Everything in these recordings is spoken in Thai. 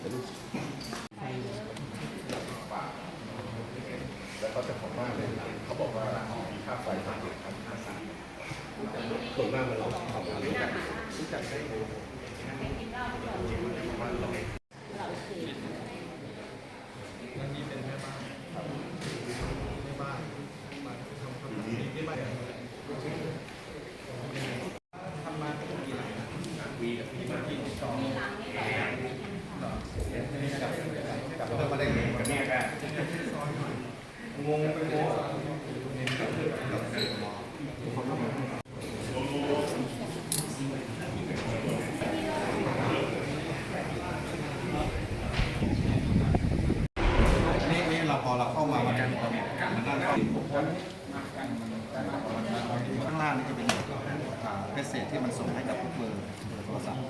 แล้วเจ้าของบ้านเนี่ยเขาบอกว่าค่าไฟสามสิบพันห้าสิบส่วมากมันเราของเรารู้จักรู้จักได้ ข้างล่างนี่จะเป็นเมสเซจที่มันส่งให้กับทุกเบอร์เบอร์โทรศัพท์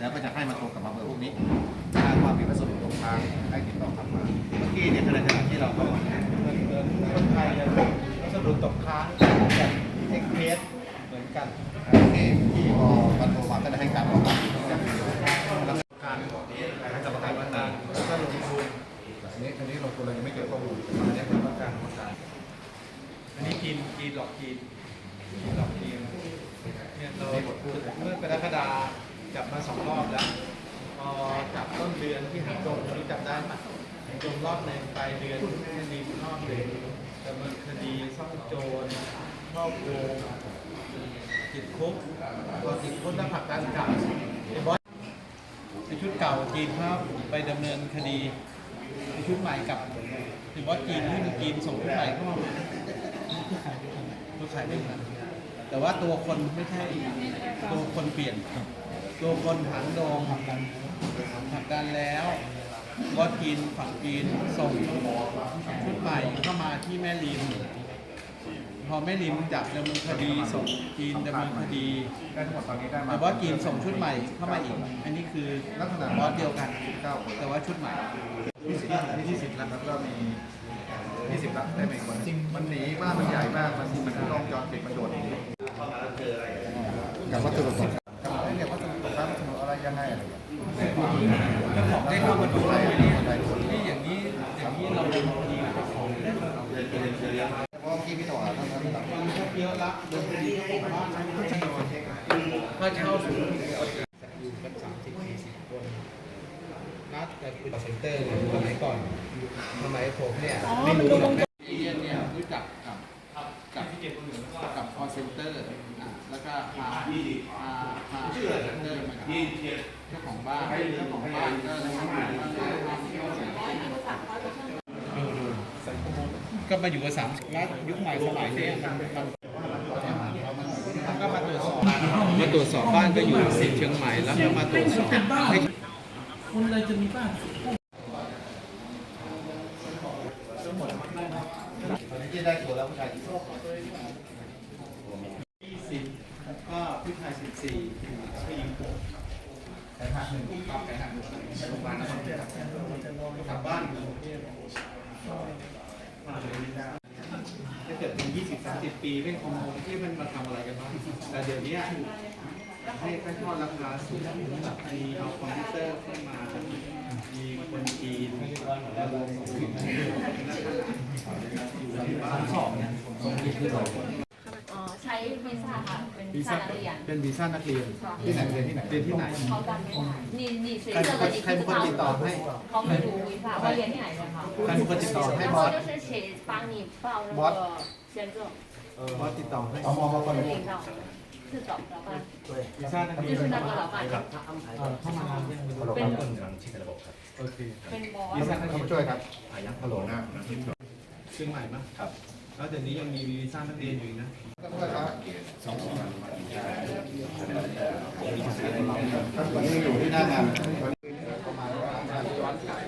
แล้วก็จะให้มันตรงกับมาเบอร์พวกนี้ถ้าความผิดพลาดตกค้างให้ติดต่อกลับมา เมื่อกี้เนี่ยขณะขณะที่เราเข้ามาคนไทยเนี่ยวัสดุตกค้างแบบเอ็กเพสเหมือนกันที่ที่พอมันโทรมาก็ได้ให้การตอบรับ นนี้กินกินหลอกกินกินหลอกกินเนี่ยเราเมื่อกรกฎาจับมาสองรอบแล้วพอจับต้นเดือนที่หางดงที่จับได้ปะหางดงรอบหนึ่งปลายเดือนคดีรอบหนึ่งดำเนินคดีซ่องโจรครอบโกงติดคุกพอติดคุกแล้วผลักดันกลับไอ้บอสไอ้ชุดเก่าจีนครับไปดำเนินคดีไอ้ชุดใหม่กลับไอ้บอสจีนที่มันจีนส่งชุดใหม่เข้ามา ตัวขายไม่เหมือนแต่ว่าตัวคนไม่ใช่ตัวคนเปลี่ยน ตัวคนหางดงผลักดันผลักดันแล้วก็จีนฝั่งจีนส่งชุดใหม่เข้ามาที่แม่ริม พอแม่ริมจับดำเนินคดีส่งจีนดำเนินคดีได้ทั้งหมดตอนนี้ได้มาแต่ว่าจีนส่งชุดใหม่เข้ามาอีก อันนี้คือลักษณะบอสเดียวกันเก้าคนแต่ว่าชุดใหม่ที่สิบที่ที่สิบแล้วแล้วก็มี ที่สิบรับได้ไหมคนจริงมันหนีบ้านมันใหญ่มาก มันมันกล้องจอปิดมันโดดหนีกับวัตถุประสงค์กับเนี่ยวัตถุประสงค์วัตถุอะไรยังไงอะไรย่างเงี้ยเจ้าของได้เข้ามาดูอะไรอะไรที่อะไรนี่อย่างนี้อย่างนี้เราดำเนินดีของเพราะเมื่อกี้พี่ต่อท่านท่านหลังมันเยอะละเดินคดีเจ้าของบ้านนะค่าเช่าสูงอยู่กันสามสิบสี่สิบคน นัดแต่เป็นเซ็นเตอร์สมัยก่อนสมัยผมเนี่ยไม่รู้หรอกนะเรียนเนี่ยรู้จักกับกับกับคอเซ็นเตอร์อะแล้วก็พาพาพาคอเซ็นเตอร์มากับเจ้าของบ้านเจ้าของบ้านก็เลยมาก็มาอยู่กับสามแล้วยุคใหม่สมัยเนี้ยมันมันมันก็มาตรวจสอบมาตรวจสอบบ้านก็อยู่สิเชียงใหม่แล้วก็มาตรวจสอบให้ คนอะไรจะมีบ้านที่ได้ตัวแล้วผู้ชายที่สิบก็ผู้ชายสิบสี่ผู้หญิงหกแขนหักหนึ่งครับแขนหักหนึ่งโรงพยาบาลนะครับกลับบ้านเลยถ้าเกิดเป็นยี่สิบสามสิบปีเป็นคอมโมนที่มันมาทำอะไรกันบ้างแต่เดี๋ยวนี้ ให้ค่อทอดราคาสูงแบบมีเอาคอมพิวเตอร์เข้ามา มีคนจีนแล้วก็อยู่ที่บ้านสองเนี่ยสองที่คือสองอ๋อใช้วีซ่าค่ะเป็นวีซ่านักเรียนเป็นวีซ่านักเรียนที่ไหนเรียนที่ไหนเรียนที่ไหนเขาจำไม่ได้นี่นี่ใครเป็นคนใคก็ติดต่อให้เขาไม่รู้วีซ่าเขาเรียนที่ไหนนะคะใครเป็นคนติดต่อให้บอสบอส เพราะติดต่อให้เอามองมาก่อนเลยวีซ่านักเรียนเข้ามานานยังไม่รู้เป็นคนหลังชิดระบบครับโอเควีซ่านักเรียนช่วยครับอายักฮัลโหลนะเชียงใหม่มั้ยครับแล้วเดี๋ยวนี้ยังมีวีซ่านักเรียนอยู่นะสองพันตอนนี้อยู่ที่หน้างานประมาณว่าย้อนกลับ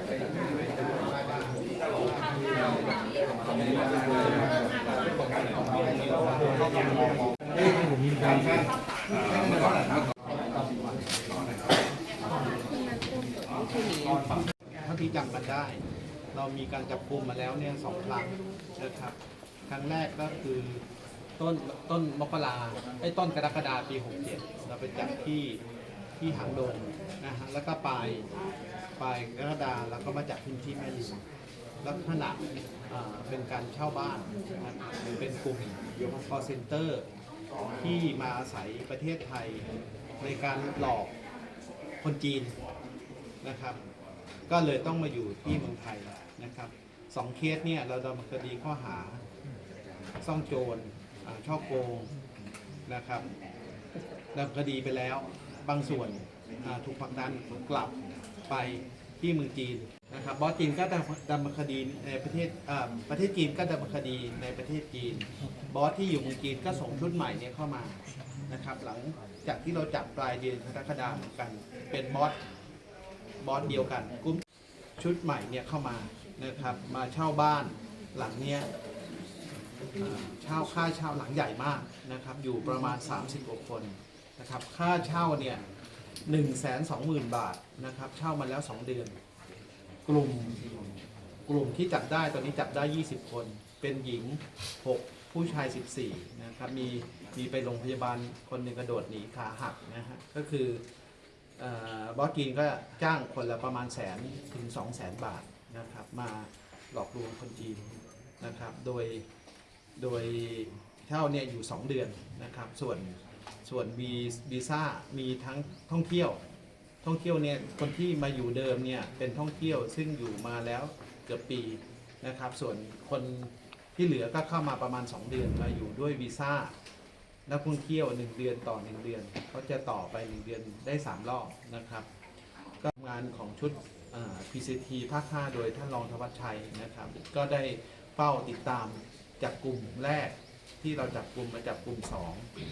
เรามีการจับกลุ่มมาแล้วเนี่ยสองครั้งนะครับครั้งแรกก็คือต้นต้นมกราไอ้ยต้นกรกฎาปี 67 เราไปจับที่ที่หางดงนะฮะแล้วก็ปลายปลายกรกฎาแล้วก็มาจับพื้นที่แม่ริมลักษณะอ่าเป็นการเช่าบ้านนะครับหรือเป็นกลุ่ม call center ที่มาอาศัยประเทศไทยในการหลอกคนจีนนะครับ ก็เลยต้องมาอยู่ที่เมืองไทยนะครับสองเคสเนี่ยเราดำเนินคดีข้อหาซ่องโจรอ่าช่อโกงนะครับดำเนินคดีไปแล้วบางส่วนอ่าถูกผลักดันกลับไปที่เมืองจีนนะครับบอสจีนก็ดำดำเนินคดีในประเทศอ่าประเทศจีนก็ดำเนินคดีในประเทศจีน บอสที่อยู่เมืองจีนก็ส่งชุดใหม่เนี่ยเข้ามานะครับหลังจากที่เราจับปลายเดือนกรกฎาคมกันเป็นบอส บอสเดียวกันกลุ่มชุดใหม่เนี่ยเข้ามานะครับมาเช่าบ้านหลังเนี้ยเช่าค่าเช่าหลังใหญ่มากนะครับอยู่ประมาณ 30กว่าคนนะครับค่าเช่าเนี่ยหนึ่งแสนสองหมื่นบาทนะครับเช่ามาแล้ว 2 เดือน กลุ่มกลุ่มที่จับได้ตอนนี้จับได้ 20 คน เป็นหญิง 6 ผู้ชาย 14นะครับมีมีไปโรงพยาบาลคนหนึ่งกระโดดหนีขาหักนะฮะก็คือ เอ่อบอสกินก็จ้างคนละประมาณแสนถึงสองแสนบาทนะครับมาหลอกลวงคนจีนนะครับโดยโดยเช่าเนี่ยอยู่ 2 เดือนนะครับส่วนส่วนวีวีซ่ามีทั้งท่องเที่ยว ท่องเที่ยวเนี่ยคนที่มาอยู่เดิมเนี่ยเป็นท่องเที่ยวซึ่งอยู่มาแล้วเกือบปีนะครับส่วนคนที่เหลือก็เข้ามาประมาณ 2 เดือนมาอยู่ด้วยวีซ่า นักท่องเที่ยว1เดือนต่อ1เดือนเขาจะต่อไป1เดือนได้3รอบนะครับก็งานของชุดอ่า PCT ภาค5โดยท่านรองธวัชชัยนะครับ ก็ได้เฝ้าติดตามจากกลุ่มแรกที่เราจับกลุ่มมาจับกลุ่ม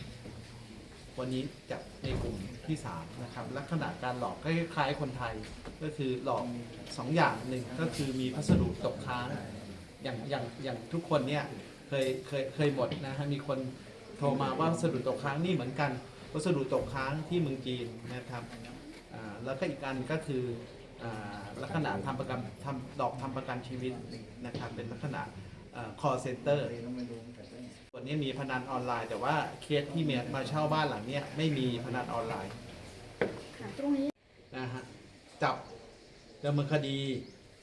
2วันนี้จับในกลุ่มที่3นะครับลักษณะการหลอกคล้ายๆคนไทยก็คือหลอก2อย่างหนึ่งก็คือมีพัสดุตกค้างอย่างอย่างอย่างทุกคนเนี่ยเคยเคยเคยหมดนะฮะมีคน โทรมาว่าวัสดุตกค้างนี่เหมือนกัน วัสดุตกค้างที่เมืองจีนนะครับอ่าแล้วก็อีกอันก็คืออ่าลักษณะทำประกันทำดอกทำประกันชีวิตนะครับเป็นลักษณะอ่า call center ส่วนนี้มีพนันออนไลน์ แต่ว่าเคสที่เมียมาเช่าบ้านหลังเนี้ยไม่มีพนันออนไลน์ค่ะตรงนี้นะฮะจับดำเนินคดี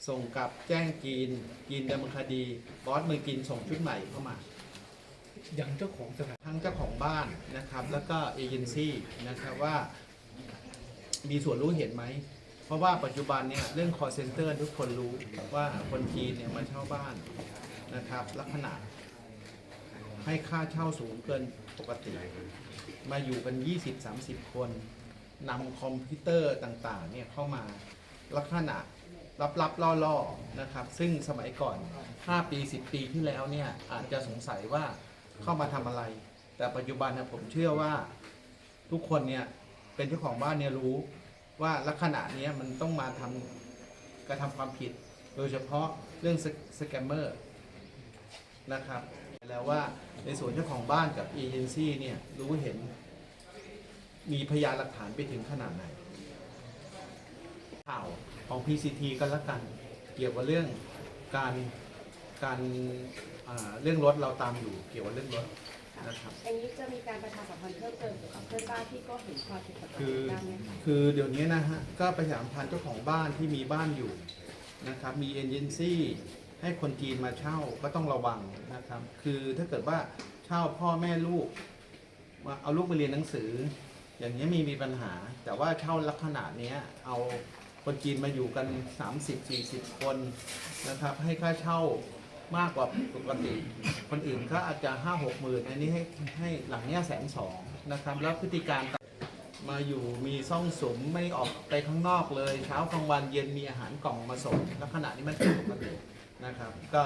ส่งกลับแจ้งจีนจีนดำเนินคดีบอสเมืองจีนส่งชุดใหม่เข้ามาอ ย่างเจ้าของสถานทั้งเจ้าของบ้านนะครับ แล้วก็เอเจนซี่นะครับว่า มีส่วนรู้เห็นไหม เพราะว่าปัจจุบันเนี่ยเรื่อง call center ทุกคนรู้ว่าคนจีนเนี่ยมาเช่าบ้านนะครับ ลักษณะให้ค่าเช่าสูงเกินปกติ มาอยู่กัน 20-30 คนนำคอมพิวเตอร์ต่างๆเนี่ยเข้ามาลักษณะลับๆล่อๆนะครับ ซึ่งสมัยก่อน 5 ปี 10 ปีที่แล้วเนี่ยอาจจะสงสัยว่า เข้ามาทำอะไร แต่ปัจจุบันเนยผมเชื่อว่าทุกคนเนี่ยเป็นเจ้าของบ้านเนี่ยรู้ว่าลักษณะเนี้ยมันต้องมาทำกระทำความผิด โดยเฉพาะเรื่องสแกมเมอร์นะครับแล้วว่าในส่วนเจ้าของบ้านกับเอเจนซี่เนี่ยรู้เห็นมีพยานหลักฐานไปถึงขนาดไหน ข่าวของ PCT ก็แล้วกัน เกี่ยวกับเรื่องการการ อ่าเรื่องรถเราตามอยู่เกี่ยวกับเรื่องรถนะครับ อย่างนี้จะมีการประชาสัมพันธ์เพิ่มเติมเกี่ยวกับเพื่อนบ้านที่ก็เห็นความผิดปกคืติอบ้างไหมคะคือเดี๋ยวนี้นะฮะก็ประชาสัมพันธ์เจ้าของบ้านที่มีบ้านอยู่นะครับมีเอเจนซี่ให้คนจีนมาเช่าก็ต้องระวังนะครับคือถ้าเกิดว่าเช่าพ่อแม่ลูกมาเอาลูกไปเรียนหนังสือ อย่างนี้ยมีมีปัญหา แต่ว่าเช่าลักษณะเนี้ยเอาคนจีนมาอยู่กัน 30-40 คนนะครับให้ค่าเช่า มากกว่าปกติ คนอื่นก็อาจจะห้าหกหมื่นอันนี้ให้ให้หลังเนี้ยแสนสองนะครับ แล้วพฤติการมาอยู่มีซ่องสมไม่ออกไปข้างนอกเลย เช้ากลางวันเย็นมีอาหารกล่องมาส่งแลักษณะนี้มันผิดปกตินะครับ ก็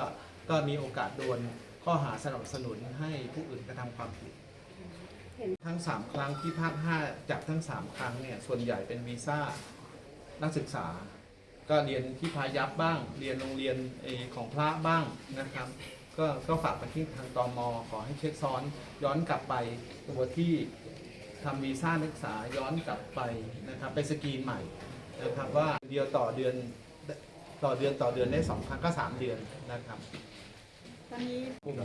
ก็มีโอกาสโดนข้อหาสนับสนุนให้ผู้อื่นกระทำความผิดทั้ง 3 ครั้งที่ภาค5จับทั้ง 3 ครั้งเนี่ยส่วนใหญ่เป็นวีซ่านักศึกษา ก็เรียนที่พายัพบ้าง เรียนโรงเรียนอของพระบ้างนะครับ ก็ก็ฝากไปที่ทางตอมขอให้เช็คซ้อนย้อนกลับไปตัวที่ทำวีซ่านักศึกษาย้อนกลับไปนะครับไปสกรีนใหม่นะครับว่าเดียวต่อเดือนต่อเดือนต่อเดือนได้สองครั้งก็สามเดือนนะครับตอนนี้กลุ่ม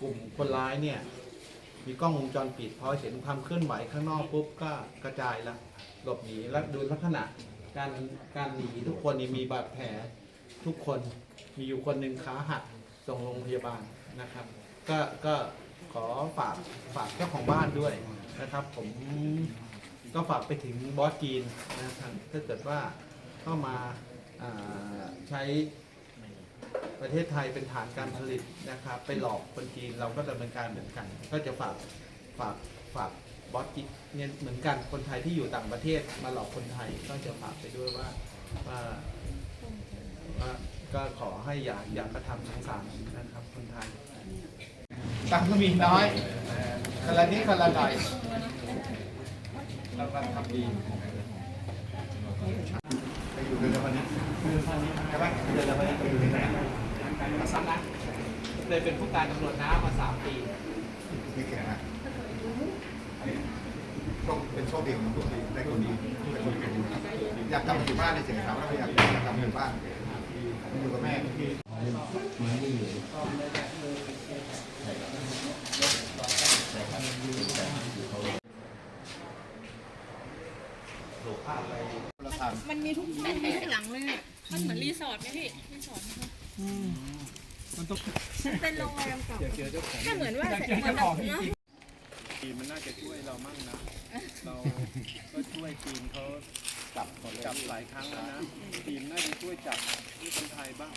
กลุ่มคนร้ายเนี่ยมีกล้องวงจรปิดพอเห็นความเคลื่อนไหวข้างนอกปุ๊บก็กระจายแล้วหลบหนีแล้วดูลักษณะ การการหนีทุกคนนี่มีบาดแผลทุกคนมีอยู่คนหนึ่งขาหักส่งโรงพยาบาลนะครับ ก็ก็ขอฝากฝากเจ้าของบ้านด้วยนะครับ ผมก็ฝากไปถึงบอสจีนนะครับถ้าเกิดว่าเข้ามาาใช้ประเทศไทยเป็นฐานการผลิตนะครับ ไปหลอกคนจีนเราก็ดำเนินการเหมือนกัน ก็จะฝากฝากฝาก บอสจีนเนี่ยเหมือนกันคนไทยที่อยู่ต่างประเทศมาหลอกคนไทยก็จะฝากไปด้วยว่าว่าว่าก็ขอให้อย่าอย่ากระทำทั้งสามนะครับคนไทยตังค์ก็มีน้อยคนละนิดคนละหน่อยเราก็ทำดีไปอยู่เดือนวันนี้ใช่ไหมเดือนวันนี้ไปอยู่ที่ไหนมาซ้ำนะเลยเป็นผู้การตำรวจน้ำมาสามปี ที่แข่งนะโชคเป็นโชคดีของตัวดีได้คนดีเป็นคนดีอยากกลับมาอยู่บ้านในเสียงเขาแล้วอยากอยากกลับมาอยู่บ้านอยู่กับแม่มันมีทุกมันมีทุกหลังเลยมันเหมือนรีสอร์ทไหมพี่รีสอร์ทนะคะมันต้องเป็นโรงแรมเก่าถ้าเหมือนว่าเหมือนแบบ ทีมมันน่าจะช่วยเรามั่งนะ เราก็ช่วยทีมเขาจับจับหลายครั้งแล้วนะทีมน่าจะช่วยจับที่คนไทยบ้าง